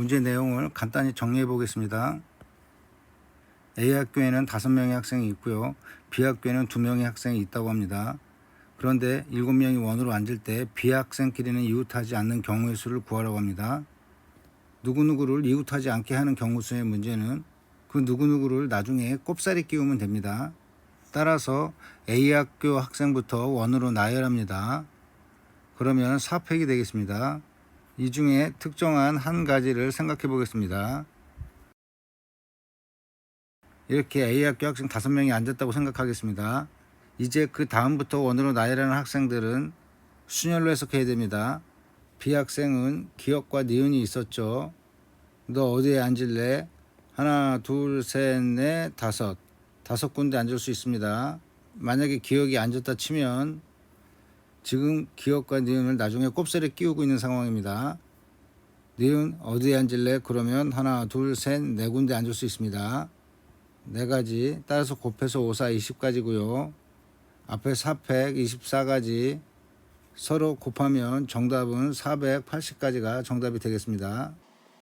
문제 내용을 간단히 정리해 보겠습니다. A 학교에는 5명의 학생이 있고요. B 학교에는 2명의 학생이 있다고 합니다. 그런데 7명이 원으로 앉을 때 B 학생끼리는 이웃하지 않는 경우의 수를 구하라고 합니다. 누구누구를 이웃하지 않게 하는 경우 수의 문제는 그 누구누구를 나중에 꼽사리 끼우면 됩니다. 따라서 A 학교 학생부터 원으로 나열합니다. 그러면 4팩이 되겠습니다. 이 중에 특정한 한 가지를 생각해 보겠습니다. 이렇게 A 학교 학생 5명이 앉았다고 생각하겠습니다. 이제 그 다음부터 원으로 나열하는 학생들은 순열로 해석해야 됩니다. B 학생은 기억과 니은이 있었죠. 너 어디에 앉을래? 하나, 둘, 셋, 넷, 다섯. 다섯 군데 앉을 수 있습니다. 만약에 기억이 앉았다 치면 지금 기억과 니은을 나중에 꼽살에 끼우고 있는 상황입니다. 니은 어디에 앉을래? 그러면 하나, 둘, 셋, 네 군데 앉을 수 있습니다. 네 가지. 따라서 곱해서 5, 4, 20가지고요. 앞에 4팩 24가지. 서로 곱하면 정답은 480가지가 정답이 되겠습니다.